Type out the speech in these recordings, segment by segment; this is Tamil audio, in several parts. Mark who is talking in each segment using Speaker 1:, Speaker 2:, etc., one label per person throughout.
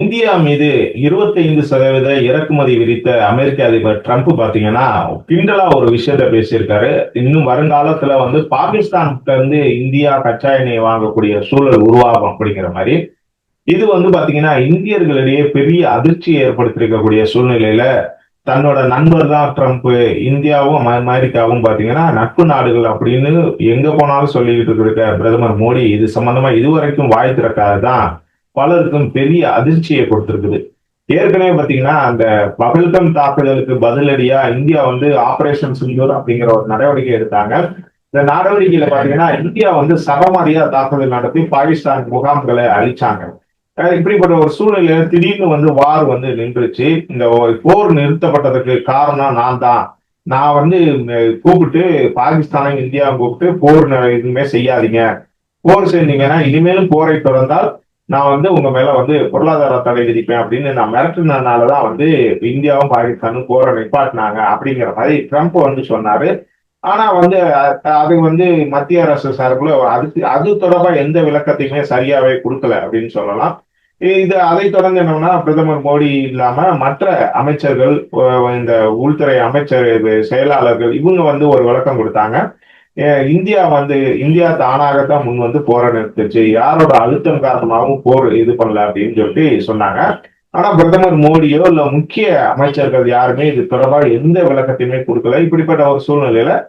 Speaker 1: இந்தியா மீது 25% சதவீத இறக்குமதி விதித்த அமெரிக்க அதிபர் ட்ரம்ப் பாத்தீங்கன்னா கிண்டலா ஒரு விஷயத்த பேசியிருக்காரு. இன்னும் வருங்காலத்துல வந்து பாகிஸ்தான் இருந்து இந்தியா கச்சா எண்ணெய் வாங்கக்கூடிய சூழல் உருவாகும் அப்படிங்கிற மாதிரி. இது வந்து பாத்தீங்கன்னா இந்தியர்களிடையே பெரிய அதிர்ச்சியை ஏற்படுத்தியிருக்கக்கூடிய சூழ்நிலையில தன்னோட நண்பர் தான் ட்ரம்ப். இந்தியாவும் அமெரிக்காவும் பாத்தீங்கன்னா நட்பு நாடுகள் அப்படின்னு எங்க போனாலும் சொல்லிக்கிட்டு இருக்க பிரதமர் மோடி இது சம்பந்தமா இதுவரைக்கும் வாய் திறக்காததான் பலருக்கும் பெரிய அதிர்ச்சியை கொடுத்திருக்குது. ஏற்கனவே பாத்தீங்கன்னா அந்த பகல்கம் தாக்குதலுக்கு பதிலடியா இந்தியா வந்து ஆபரேஷன் சிந்தூர் அப்படிங்கிற ஒரு நடவடிக்கை எடுத்தாங்க. இந்த நடவடிக்கையில பாத்தீங்கன்னா இந்தியா வந்து சரமாரியா தாக்குதல் நடத்தி பாகிஸ்தான் முகாம்களை அழிச்சாங்க. இப்படிப்பட்ட ஒரு சூழ்நிலையில திடீர்னு வந்து வார் வந்து நின்றுச்சு. இந்த போர் நிறுத்தப்பட்டதுக்கு காரணம் நான் தான். நான் வந்து கூப்பிட்டு பாகிஸ்தானையும் இந்தியாவும் கூப்பிட்டு போர் ந- எதுவுமே செய்யாதீங்க. போர் செஞ்சீங்கன்னா இனிமேலும் போரை தொடர்ந்தால் நான் வந்து உங்க மேல வந்து பொருளாதார தடை விதிப்பேன் அப்படின்னு நான் மிரட்டினதுனாலதான் வந்து இந்தியாவும் பாகிஸ்தானும் போற நிப்பாட்டினாங்க அப்படிங்கிற மாதிரி ட்ரம்ப் வந்து சொன்னாரு. ஆனா வந்து அது வந்து மத்திய அரசு சார்பில் அதுக்கு அது தொடர்பா எந்த விளக்கத்தையுமே சரியாவே கொடுக்கல அப்படின்னு சொல்லலாம். இது அதை தொடர்ந்து என்னன்னா பிரதமர் மோடி இல்லாம மற்ற அமைச்சர்கள் இந்த உள்துறை அமைச்சர் செயலாளர்கள் இவங்க வந்து ஒரு விளக்கம் கொடுத்தாங்க. இந்தியா வந்து இந்தியா தானாகத்தான் முன் வந்து போரை நிறுத்துச்சு. யாரோட அழுத்தம் காரணமாகவும் போர் இது பண்ணல அப்படின்னு சொல்லிட்டு சொன்னாங்க. ஆனா பிரதமர் மோடியோ இல்ல முக்கிய அமைச்சர்கள் யாருமே இது தொடர்பாக எந்த விளக்கத்தையுமே கொடுக்கல. இப்படிப்பட்ட ஒரு சூழ்நிலையில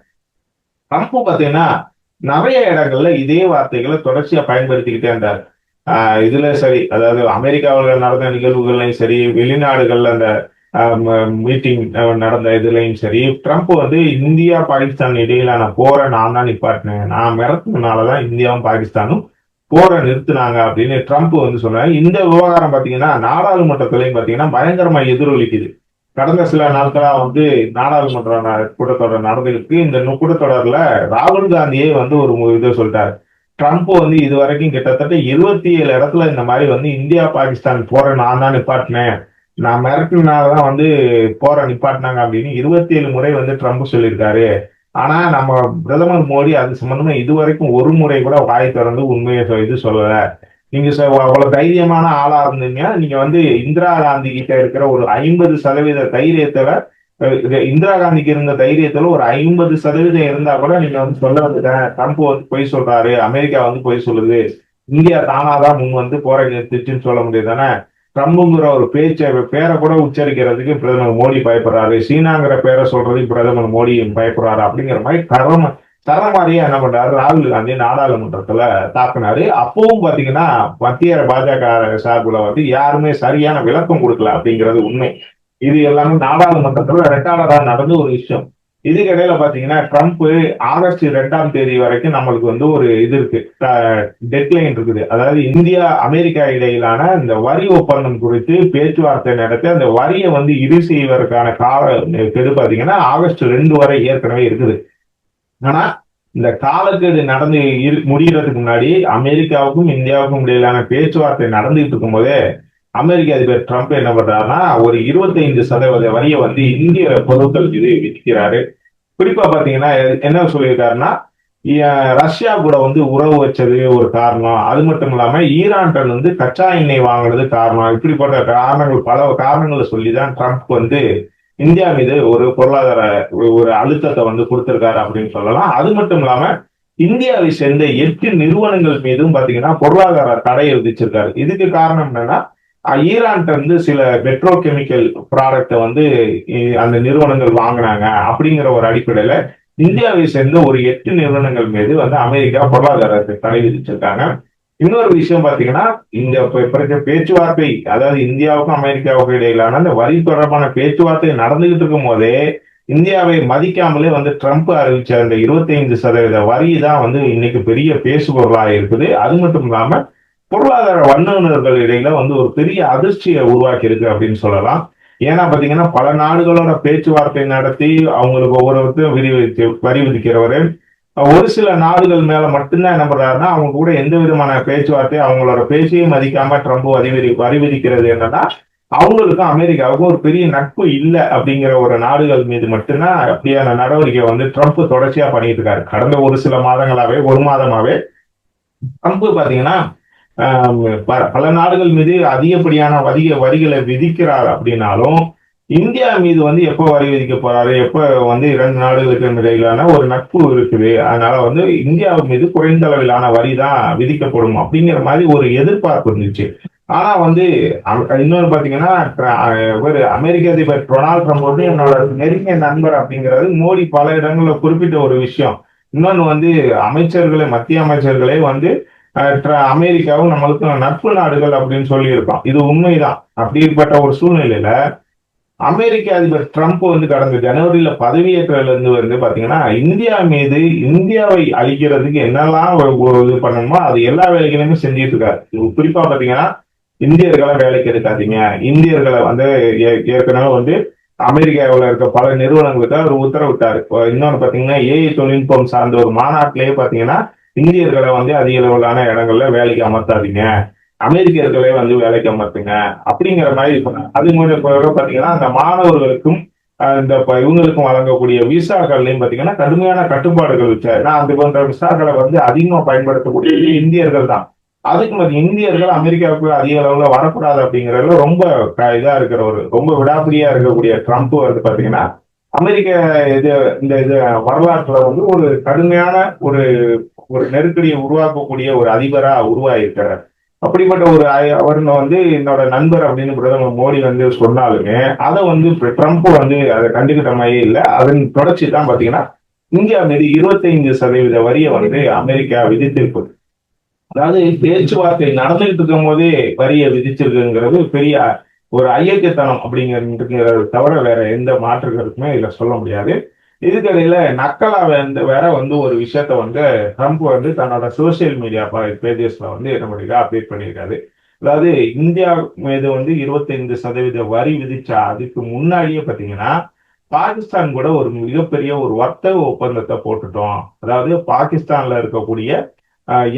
Speaker 1: ட்ரம்ப் பாத்தீங்கன்னா நிறைய இடங்கள்ல இதே வார்த்தைகளை தொடர்ச்சியா பயன்படுத்திக்கிட்டே இருந்தார். ஆஹ் இதுல சரி அதாவது அமெரிக்காவில் நடந்த நிகழ்வுகள்லையும் சரி வெளிநாடுகள்ல அந்த மீட்டிங் நடந்த இதுலையும் சரி. ட்ரம்ப் வந்து இந்தியா பாகிஸ்தான் இடையிலான போரை நான் தான் நிப்பாட்டினேன். நான் மிரட்டினாலதான் இந்தியாவும் பாகிஸ்தானும் போரை நிறுத்தினாங்க அப்படின்னு ட்ரம்ப் வந்து சொன்னாங்க இந்த விவகாரம் பாத்தீங்கன்னா நாடாளுமன்றத்திலையும் பாத்தீங்கன்னா பயங்கரமா எதிரொலிக்குது. கடந்த சில நாட்களா வந்து நாடாளுமன்ற ந- கூட்டத்தொடர் நடந்துருக்கு. இந்த கூட்டத்தொடர்ல ராகுல் காந்தியே வந்து ஒரு இதை சொல்லிட்டாரு. ட்ரம்ப் வந்து இது வரைக்கும் கிட்டத்தட்ட இருபத்தி ஏழு இடத்துல இந்த மாதிரி வந்து இந்தியா பாகிஸ்தான் போரை நான் தான் நிப்பாட்டினேன். நான் மிரட்டினாலதான் வந்து போற நிப்பாட்டினாங்க அப்படின்னு இருபத்தி ஏழு முறை வந்து ட்ரம்ப் சொல்லியிருக்காரு. ஆனா நம்ம பிரதமர் மோடி அது சம்பந்தமா இதுவரைக்கும் ஒரு முறை கூட வாய் திறந்து உண்மையை இது சொல்லல. நீங்க அவ்வளவு தைரியமான ஆளா இருந்தீங்கன்னா நீங்க வந்து இந்திரா காந்தி கிட்ட இருக்கிற ஒரு ஐம்பது சதவீத தைரியத்துல இது இந்திரா காந்திக்கு இருந்த தைரியத்துல ஒரு ஐம்பது சதவீதம் இருந்தா கூட நீங்க வந்து சொல்ல வந்துட்டேன் ட்ரம்ப் வந்து பொய் சொல்றாரு அமெரிக்கா வந்து பொய் சொல்லுது. இந்தியா தானாதான் முன் வந்து போரை நிறுத்துச்சுன்னு சொல்ல முடியுது தானே. ட்ரம்புங்கிற ஒரு பேச்சை பேரை கூட உச்சரிக்கிறதுக்கு பிரதமர் மோடி பயப்படுறாரு. சீனாங்கிற பேரை சொல்றதுக்கு பிரதமர் மோடி பயப்படுறாரு அப்படிங்கிற மாதிரி தரம் தரமாரியா என்ன பண்றாரு? ராகுல் காந்தி நாடாளுமன்றத்துல தாக்குனாரு. அப்பவும் பாத்தீங்கன்னா மத்திய பாஜக சார்புல வந்து யாருமே சரியான விளக்கம் கொடுக்கல அப்படிங்கிறது உண்மை. இது எல்லாமே நாடாளுமன்றத்துல ரெட்டாளரா நடந்த ஒரு விஷயம். இதுக்கு இடையில பாத்தீங்கன்னா ட்ரம்ப் ஆகஸ்ட் ரெண்டாம் தேதி வரைக்கும் நம்மளுக்கு வந்து ஒரு இது இருக்கு. டெட்லைன் இருக்குது. அதாவது இந்தியா அமெரிக்கா இடையிலான இந்த வரி ஒப்பந்தம் குறித்து பேச்சுவார்த்தை நடத்தி அந்த வரியை வந்து இது செய்வதற்கான கால கெடு பாத்தீங்கன்னா ஆகஸ்ட் ரெண்டு வரை ஏற்கனவே இருக்குது. ஆனா இந்த காலக்கெடு நடந்து முடிகிறதுக்கு முன்னாடி அமெரிக்காவுக்கும் இந்தியாவுக்கும் இடையிலான பேச்சுவார்த்தை நடந்துகிட்டு இருக்கும் போதே அமெரிக்க அதிபர் ட்ரம்ப் என்ன பண்றாருன்னா ஒரு 25% சதவீத வரியை வந்து இந்திய பொருட்கள் இது விற்கிறாரு. குறிப்பா பாத்தீங்கன்னா என்ன சொல்லியிருக்காருன்னா ரஷ்யா கூட வந்து உறவு வச்சது ஒரு காரணம். அது மட்டும் இல்லாம ஈரான்கிட்ட வந்து கச்சா எண்ணெய் வாங்குறது காரணம். இப்படிப்பட்ட காரணங்கள் பல காரணங்களை சொல்லிதான் ட்ரம்ப் வந்து இந்தியா மீது ஒரு பொருளாதார ஒரு- அழுத்தத்தை வந்து கொடுத்திருக்காரு அப்படின்னு சொல்லலாம். அது மட்டும் இல்லாம இந்தியாவை சேர்ந்த எட்டு நிறுவனங்கள் மீதும் பாத்தீங்கன்னா பொருளாதார தடை விதிச்சிருக்காரு. இதுக்கு காரணம் என்னன்னா ஈரான்கிட்ட இருந்து சில பெட்ரோ கெமிக்கல் ப்ராடக்ட்டை வந்து அந்த நிறுவனங்கள் வாங்கினாங்க அப்படிங்கிற ஒரு அடிப்படையில இந்தியாவை சேர்ந்த ஒரு எட்டு நிறுவனங்கள் மீது வந்து அமெரிக்கா பொருளாதாரத்தை தடை விதிச்சிருக்காங்க. இன்னொரு விஷயம் பாத்தீங்கன்னா இந்த இப்ப பேச்சுவார்த்தை அதாவது இந்தியாவுக்கும் அமெரிக்காவுக்கும் இடையிலான அந்த வரி தொடர்பான பேச்சுவார்த்தை நடந்துகிட்டு இருக்கும் போதே இந்தியாவை மதிக்காமலே வந்து ட்ரம்ப் அறிவிச்ச அந்த 25% சதவீத வரி தான் வந்து இன்னைக்கு பெரிய பேசுபொருளாக இருக்குது. அது மட்டும் இல்லாமல் பொருளாதார வல்லுநர்கள் இடையில வந்து ஒரு பெரிய அதிர்ச்சியை உருவாக்கி இருக்கு அப்படின்னு சொல்லலாம். ஏன்னா பாத்தீங்கன்னா பல நாடுகளோட பேச்சுவார்த்தை நடத்தி அவங்களுக்கு ஒவ்வொருத்தரும் விரி வரி விதிக்கிறவரு. ஒரு சில நாடுகள் மேல மட்டும்தான் என்ன பண்றாருன்னா அவங்க கூட எந்த விதமான பேச்சுவார்த்தை அவங்களோட பேச்சையும் மதிக்காம ட்ரம்ப் வரி வரி விதிக்கிறது என்னன்னா அவங்களுக்கும் அமெரிக்காவுக்கும் ஒரு பெரிய நட்பு இல்லை அப்படிங்கிற ஒரு நாடுகள் மீது மட்டும்தான் அப்படியான நடவடிக்கை வந்து ட்ரம்ப் தொடர்ச்சியா பண்ணிட்டு இருக்காரு. கடந்த ஒரு சில மாதங்களாவே ஒரு மாதமாவே. ட்ரம்ப் பாத்தீங்கன்னா பல நாடுகள் மீது அதிகப்படியான அதிக வரிகளை விதிக்கிறார் அப்படின்னாலும் இந்தியா மீது வந்து எப்போ வரி விதிக்க போறாரு? எப்போ வந்து இரண்டு நாடுகளுக்கு இடையிலான ஒரு நட்பு இருக்குது? அதனால வந்து இந்தியா மீது குறைந்த அளவிலான வரி தான் விதிக்கப்படும் அப்படிங்கிற மாதிரி ஒரு எதிர்பார்ப்பு இருந்துச்சு. ஆனா வந்து இன்னொன்று இன்னொரு பாத்தீங்கன்னா ஒரு அமெரிக்க அதிபர் டொனால்ட் ட்ரம்ப் வந்து என்னோட நெருங்கிய நண்பர் அப்படிங்கிறது மோடி பல இடங்களில் குறிப்பிட்ட ஒரு விஷயம். இன்னொன்று வந்து அமைச்சர்களை மத்திய அமைச்சர்களே வந்து அமெரிக்காவும் நம்மளுக்கு நட்பு நாடுகள் அப்படின்னு சொல்லியிருக்கோம் இது உண்மைதான். அப்படிப்பட்ட ஒரு சூழ்நிலையில அமெரிக்க அதிபர் ட்ரம்ப் வந்து கடந்த ஜனவரியில பதவியேற்றதுல இருந்து வந்து பாத்தீங்கன்னா இந்தியா மீது இந்தியாவை அழிக்கிறதுக்கு என்னெல்லாம் ஒரு- இது பண்ணணுமோ அது எல்லா வேலைகளையுமே செஞ்சுட்டு இருக்காரு. குறிப்பா பாத்தீங்கன்னா இந்தியர்களை வேலைக்கு எடுக்காதீங்க. இந்தியர்களை வந்து ஏற்கனவே வந்து அமெரிக்காவில் இருக்க பல நிறுவனங்களுக்கு அவர் உத்தரவிட்டார். இப்போ பார்த்தீங்கன்னா ஏஐ தொழில்நுட்பம் சார்ந்த ஒரு மாநாட்டிலேயே பார்த்தீங்கன்னா இந்தியர்களை வந்து அதிக அளவிலான இடங்கள்ல வேலைக்கு அமர்த்தாதீங்க. அமெரிக்கர்களே வந்து வேலைக்கு அமர்த்துங்க. அப்படிங்கிற மாதிரி சொன்னாங்க அது மூலம் பாத்தீங்கன்னா அந்த மாணவர்களுக்கும் இந்த இவங்களுக்கும் வழங்கக்கூடிய விசாக்கள்லையும் பாத்தீங்கன்னா கடுமையான கட்டுப்பாடுகள் வச்சாரு ஏன்னா அது போன்ற விசாக்களை வந்து அதிகமா பயன்படுத்தக்கூடிய இந்தியர்கள் தான். அதுக்கு மத்திய இந்தியர்கள் அமெரிக்காவுக்கு அதிக அளவுல வரக்கூடாது அப்படிங்கறதுல ரொம்ப க- இதா இருக்கிற ஒரு ரொம்ப விடாப்பிடியா இருக்கக்கூடிய ட்ரம்ப் வந்து பாத்தீங்கன்னா அமெரிக்க இது இந்த இது வரலாற்றுல வந்து ஒரு கடுமையான ஒரு ஒரு நெருக்கடியை உருவாக்கக்கூடிய ஒரு அதிபரா உருவாயிருக்கிறார். அப்படிப்பட்ட ஒரு அவர் வந்து என்னோட நண்பர் அப்படின்னு பிரதமர் மோடி வந்து சொன்னாலுமே அதை வந்து ட்ரம்ப் வந்து அதை கண்டுகிட்ட மாதிரியே இல்லை. அதன் தொடர்ச்சி தான் பாத்தீங்கன்னா இந்தியா மீது இருபத்தைந்து சதவீத வரியை வந்து அமெரிக்கா விதித்திருப்பது அதாவது பேச்சுவார்த்தை நடந்துகிட்டு இருக்கும் போதே வரியை விதிச்சிருக்குங்கிறது பெரிய ஒரு ஐயக்கத்தனம் அப்படிங்கிறது தவிர வேற எந்த மாற்றுகளுக்குமே இதுல சொல்ல முடியாது. இதுக்கடையில நக்கலா வந்து வேற வந்து ஒரு விஷயத்த வந்து ட்ரம்ப் வந்து தன்னோட சோசியல் மீடியா பேஜஸ்ல வந்து என்ன பண்ணிருக்கா அப்டேட் பண்ணியிருக்காரு அதாவது இந்தியா மீது வந்து இருபத்தைந்து சதவீத வரி விதிச்சா அதுக்கு முன்னாடியே பாத்தீங்கன்னா பாகிஸ்தான் கூட ஒரு மிகப்பெரிய ஒரு வர்த்தக ஒப்பந்தத்தை போட்டுட்டோம். அதாவது பாகிஸ்தான்ல இருக்கக்கூடிய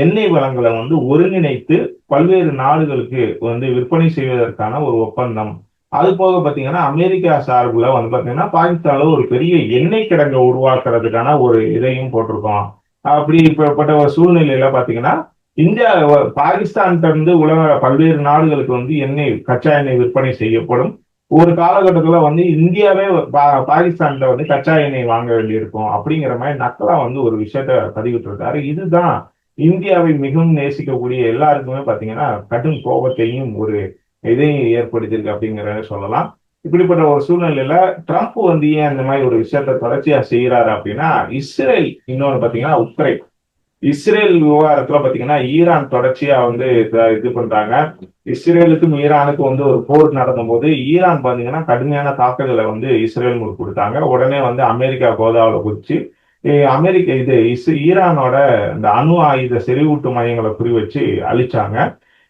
Speaker 1: எண்ணெய் வளங்களை வந்து ஒருங்கிணைத்து பல்வேறு நாடுகளுக்கு வந்து விற்பனை செய்வதற்கான ஒரு ஒப்பந்தம். அது போக பார்த்தீங்கன்னா அமெரிக்கா சார்புல வந்து பார்த்தீங்கன்னா பாகிஸ்தானில் ஒரு பெரிய எண்ணெய் கிடங்கை உருவாக்குறதுக்கான ஒரு இதையும் போட்டிருக்கோம். அப்படி இப்படிப்பட்ட ஒரு சூழ்நிலையில பார்த்தீங்கன்னா இந்தியா பாகிஸ்தான்கிட்ட இருந்து உலக பல்வேறு நாடுகளுக்கு வந்து எண்ணெய் கச்சா எண்ணெய் விற்பனை செய்யப்படும். ஒரு காலகட்டத்தில் வந்து இந்தியாவே பா- பாகிஸ்தான்ல வந்து கச்சா எண்ணெய் வாங்க வேண்டியிருக்கும். அப்படிங்கிற மாதிரி நக்கலா வந்து ஒரு விஷயத்த பதிவிட்டு இருக்காரு இதுதான் இந்தியாவை மிகவும் நேசிக்கக்கூடிய எல்லாருக்குமே பார்த்தீங்கன்னா கடும் கோபத்தையும் ஒரு இதையும் ஏற்படுத்தியிருக்கு அப்படிங்கிறத சொல்லலாம். இப்படிப்பட்ட ஒரு சூழ்நிலையில ட்ரம்ப் வந்து ஏன் இந்த மாதிரி ஒரு விஷயத்த தொடர்ச்சியா செய்யறாரு அப்படின்னா இஸ்ரேல் இன்னொன்னு பாத்தீங்கன்னா உக்ரைன். இஸ்ரேல் விவகாரத்துல பாத்தீங்கன்னா ஈரான் தொடர்ச்சியா வந்து இது பண்றாங்க. இஸ்ரேலுக்கும் ஈரானுக்கும் வந்து ஒரு போர் நடந்தபோது ஈரான் பாத்தீங்கன்னா கடுமையான தாக்குதலை வந்து இஸ்ரேல் கொடுத்தாங்க. உடனே வந்து அமெரிக்கா கோதாவில் குதிச்சு அமெரிக்க இது இஸ் ஈரானோட இந்த அணு ஆயுத செறிவூட்டு மையங்களை குறி வச்சு அழிச்சாங்க.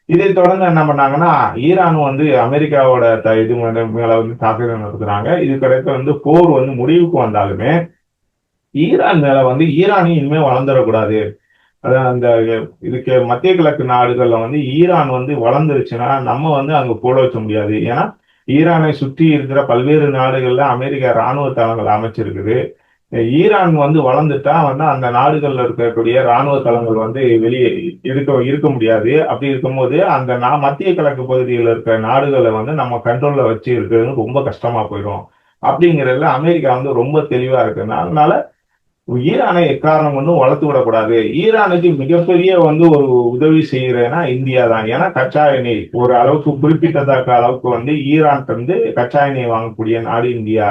Speaker 1: இதை தொடர்ந்து என்ன பண்ணாங்கன்னா ஈரான் வந்து அமெரிக்காவோட த- இது மேல வந்து தாக்குதல் நடத்துறாங்க. இது கிடைத்த வந்து போர் வந்து முடிவுக்கு வந்தாலுமே ஈரான் மேல வந்து ஈரானையும் இனிமே வளர்ந்துடக்கூடாது. அதான் அந்த இதுக்கு மத்திய கிழக்கு நாடுகள்ல வந்து ஈரான் வந்து வளர்ந்துருச்சுன்னா நம்ம வந்து அங்க போட வச்ச முடியாது. ஏன்னா ஈரானை சுற்றி இருக்கிற பல்வேறு நாடுகள்ல அமெரிக்கா ராணுவ தளங்கள் அமைச்சிருக்குது. ஈரான் வந்து வளர்ந்துட்டா வந்து அந்த நாடுகள்ல இருக்கக்கூடிய ராணுவ தளங்கள் வந்து வெளியே இருக்க இருக்க முடியாது. அப்படி இருக்கும்போது அந்த நான் மத்திய கிழக்கு பகுதியில் இருக்கிற நாடுகளை வந்து நம்ம கண்ட்ரோல்ல வச்சு இருக்கிறது ரொம்ப கஷ்டமா போயிடும். அப்படிங்கிறதுல அமெரிக்கா வந்து ரொம்ப தெளிவா இருக்குன்னா அதனால ஈரானை எக்காரணம் கொண்டும் வளர்த்து விடக்கூடாது. ஈரானுக்கு மிகப்பெரிய வந்து ஒரு உதவி செய்யறேன்னா இந்தியா தான். ஏன்னா கச்சா எண்ணெய் ஒரு அளவுக்கு குறிப்பிட்டத்தக்க அளவுக்கு வந்து ஈரான் வந்து கச்சா எண்ணெய் வாங்கக்கூடிய நாடு இந்தியா.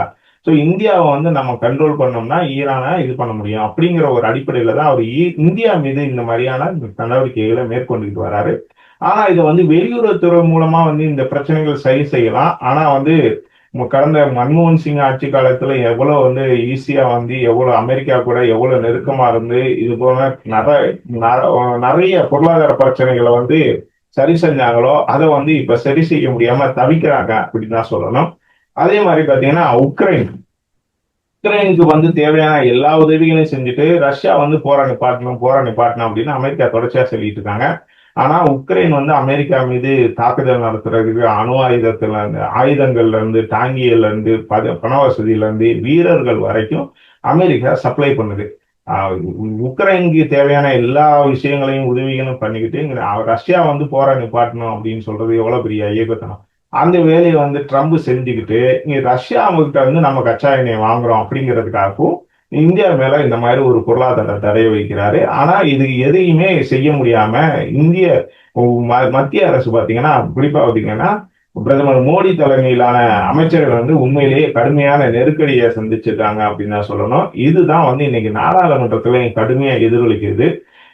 Speaker 1: ஸோ இந்தியாவை வந்து நம்ம கண்ட்ரோல் பண்ணோம்னா ஈரானை இது பண்ண முடியும். அப்படிங்கிற ஒரு அடிப்படையில தான் அவர் ஈ- இந்தியா மீது இந்த மாதிரியான நடவடிக்கைகளை மேற்கொண்டுட்டு வராரு. ஆனா இதை வந்து வெளியுறவுத்துறை மூலமா வந்து இந்த பிரச்சனைகள் சரி செய்யலாம். ஆனா வந்து கடந்த மன்மோகன் சிங் ஆட்சி காலத்துல எவ்வளவு வந்து ஈஸியா வந்து எவ்வளவு அமெரிக்கா கூட எவ்வளவு நெருக்கமா இருந்து இது போல நிறைய நிறைய பொருளாதார பிரச்சனைகளை வந்து சரி செஞ்சாங்களோ அதை வந்து இப்ப சரி செய்ய முடியாம தவிக்கிறாங்க அப்படின்னு தான் சொல்லணும். அதே மாதிரி பாத்தீங்கன்னா உக்ரைன். உக்ரைனுக்கு வந்து தேவையான எல்லா உதவிகளையும் செஞ்சுட்டு ரஷ்யா வந்து போரா நிப்பாட்டணும் போரா நிப்பாட்டணும் அப்படின்னு அமெரிக்கா தொடர்ச்சியா சொல்லிட்டு இருக்காங்க. ஆனா உக்ரைன் வந்து அமெரிக்கா மீது தாக்குதல் நடத்துறதுக்கு அணு ஆயுதத்துல இருந்து ஆயுதங்கள்ல இருந்து டாங்கியில இருந்து பத- பண வசதியில இருந்து வீரர்கள் வரைக்கும் அமெரிக்கா சப்ளை பண்ணுது. உக்ரைனுக்கு தேவையான எல்லா விஷயங்களையும் உதவிகளும் பண்ணிக்கிட்டு ரஷ்யா வந்து போரா நிப்பாட்டணும் அப்படின்னு சொல்றது எவ்வளவு பெரிய இயக்கத்தனம். அந்த வேலையை வந்து ட்ரம்ப் செஞ்சுக்கிட்டு இங்கே ரஷ்யா அவங்ககிட்ட வந்து நம்ம கச்சா எண்ணெய் வாங்குறோம் அப்படிங்கிறதுக்காகவும் இந்தியா மேல இந்த மாதிரி ஒரு பொருளாதார தடையை வைக்கிறாரு. ஆனா இது எதையுமே செய்ய முடியாம இந்திய ம- மத்திய அரசு பாத்தீங்கன்னா குறிப்பா பாத்தீங்கன்னா பிரதமர் மோடி தலைமையிலான அமைச்சர்கள் வந்து உண்மையிலேயே கடுமையான நெருக்கடியை சந்திச்சிருக்காங்க அப்படின்னு தான் சொல்லணும். இதுதான் வந்து இன்னைக்கு நாடாளுமன்றத்துல கடுமையா எதிரொலிக்குது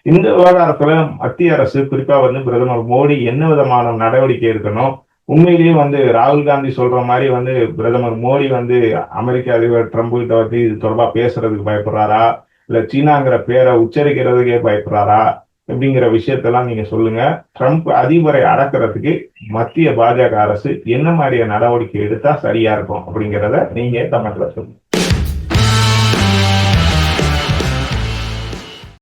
Speaker 1: இந்த விவகாரத்துல மத்திய அரசு குறிப்பா வந்து பிரதமர் மோடி என்ன விதமான நடவடிக்கை எடுக்கணும்? உண்மையிலேயே வந்து ராகுல் காந்தி சொல்ற மாதிரி வந்து பிரதமர் மோடி வந்து அமெரிக்க அதிபர் ட்ரம்ப் கிட்ட வந்து இது தொடர்பா பேசுறதுக்கு பயப்படுறாரா? இல்ல சீனாங்கிற பேரை உச்சரிக்கிறதுக்கே பயப்படுறாரா? அப்படிங்கிற விஷயத்தெல்லாம் நீங்க சொல்லுங்க. ட்ரம்ப் அதிபரை அடக்கிறதுக்கு மத்திய பாஜக அரசு என்ன மாதிரியான நடவடிக்கை எடுத்தா சரியா இருக்கும் அப்படிங்கிறத நீங்க தமிழ்ல சொல்லுங்க.